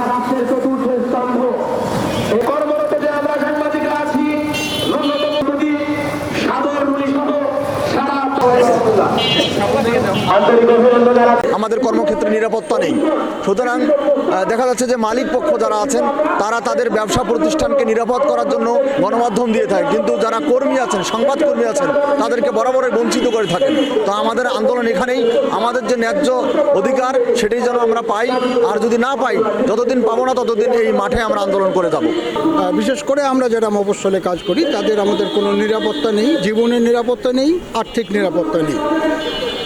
মহারাষ্ট্রের চতুর্থ স্তম্ভ এই কর্মরত যে আমরা সাংবাদিকরা আছি ন্যূনতম প্রতি সাদর মুনি সহ সারা আন্তরিক অভিনন্দন জানাচ্ছি আমাদের কর্মক্ষেত্রে নিরাপত্তা নেই। সুতরাং দেখা যাচ্ছে যে মালিক পক্ষ যারা আছেন তারা তাদের ব্যবসা প্রতিষ্ঠানকে নিরাপদ করার জন্য গণমাধ্যম দিয়ে থাকে কিন্তু যারা কর্মী আছেন সংবাদকর্মী আছেন তাদেরকে বরাবরই বঞ্চিত করে থাকেন। তো আমাদের আন্দোলন এখানেই আমাদের যে ন্যায্য অধিকার সেটাই যেন আমরা পাই। আর যদি না পাই যতদিন পাবো না ততদিন এই মাঠে আমরা আন্দোলন করে যাব। বিশেষ করে আমরা যারা মফস্বলে কাজ করি তাদের আমাদের কোনো নিরাপত্তা নেই জীবনের নিরাপত্তা নেই আর্থিক নিরাপত্তা নেই।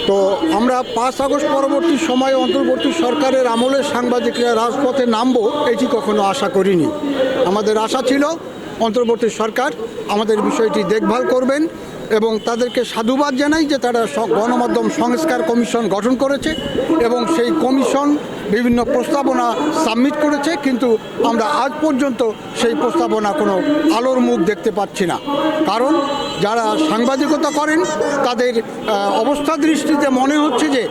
তো আমরা পাঁচ আগস্ট পরবর্তী সময়ে অন্তর্বর্তী সরকারের আমলে সাংবাদিকরা রাজপথে নামবো, এটি কখনো আশা করিনি। আমাদের আশা ছিল অন্তর্বর্তী সরকার আমাদের বিষয়টি দেখভাল করবেন এবং তাদেরকে সাধুবাদ জানাই যে তারা গণমাধ্যম সংস্কার কমিশন গঠন করেছে এবং সেই কমিশন বিভিন্ন প্রস্তাবনা সাবমিট করেছে, কিন্তু আমরা আজ পর্যন্ত সেই প্রস্তাবনা কোনো আলোর মুখ দেখতে পাচ্ছি না। কারণ যারা সাংবাদিকতা করেন, তাদের অবস্থা দৃষ্টিতে মনে হচ্ছে যে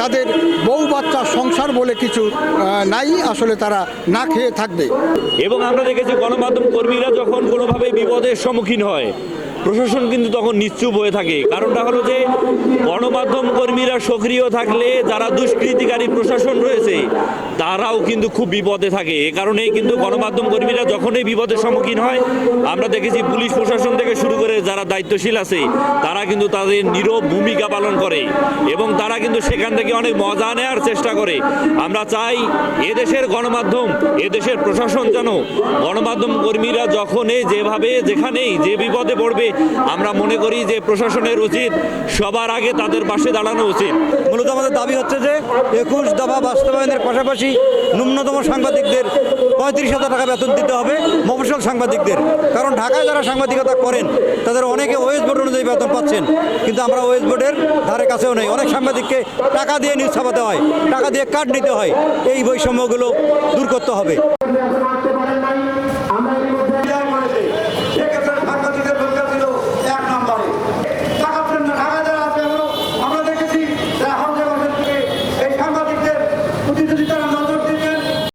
তাদের বউ বাচ্চা সংসার বলে কিছু নাই, আসলে তারা না খেয়ে থাকবে। এবং আমরা দেখেছি গণমাধ্যম কর্মীরা যখন কোনোভাবে বিপদের সম্মুখীন হয়, প্রশাসন কিন্তু তখন নিশ্চুপ হয়ে থাকে। কারণটা হলো যে গণমাধ্যম কর্মীরা সক্রিয় থাকলে যারা দুষ্কৃতিকারী প্রশাসন রয়েছে তারাও কিন্তু খুব বিপদে থাকে। এ কারণেই কিন্তু গণমাধ্যম কর্মীরা যখনই বিপদের সম্মুখীন হয়, আমরা দেখেছি পুলিশ প্রশাসন থেকে শুরু করে যারা দায়িত্বশীল আছে, তারা কিন্তু তাদের নীরব ভূমিকা পালন করে এবং তারা কিন্তু সেখান থেকে অনেক মজা নেওয়ার চেষ্টা করে। আমরা চাই এদেশের গণমাধ্যম, এদেশের প্রশাসন যেন গণমাধ্যম কর্মীরা যখনই, যেভাবে, যেখানেই, যে বিপদে পড়বে, আমরা মনে করি যে প্রশাসনের উচিত সবার আগে তাদের পাশে দাঁড়ানো উচিত। মূলত আমাদের দাবি হচ্ছে যে একুশ দফা বাস্তবায়নের পাশাপাশি ন্যূনতম সাংবাদিকদের পঁয়ত্রিশ হাজার টাকা বেতন দিতে হবে মফসল সাংবাদিকদের। কারণ ঢাকায় যারা সাংবাদিকতা করেন, তাদের অনেকে ওয়েস্ট বোর্ড অনুযায়ী বেতন পাচ্ছেন। কিন্তু আমরা ওয়েস্ট বোর্ডের ধারে কাছেও নেই। অনেক সাংবাদিককে টাকা দিয়ে নিউজ ছাপাতে হয়, টাকা দিয়ে কার্ড নিতে হয়। এই বৈষম্যগুলো দূর করতে হবে।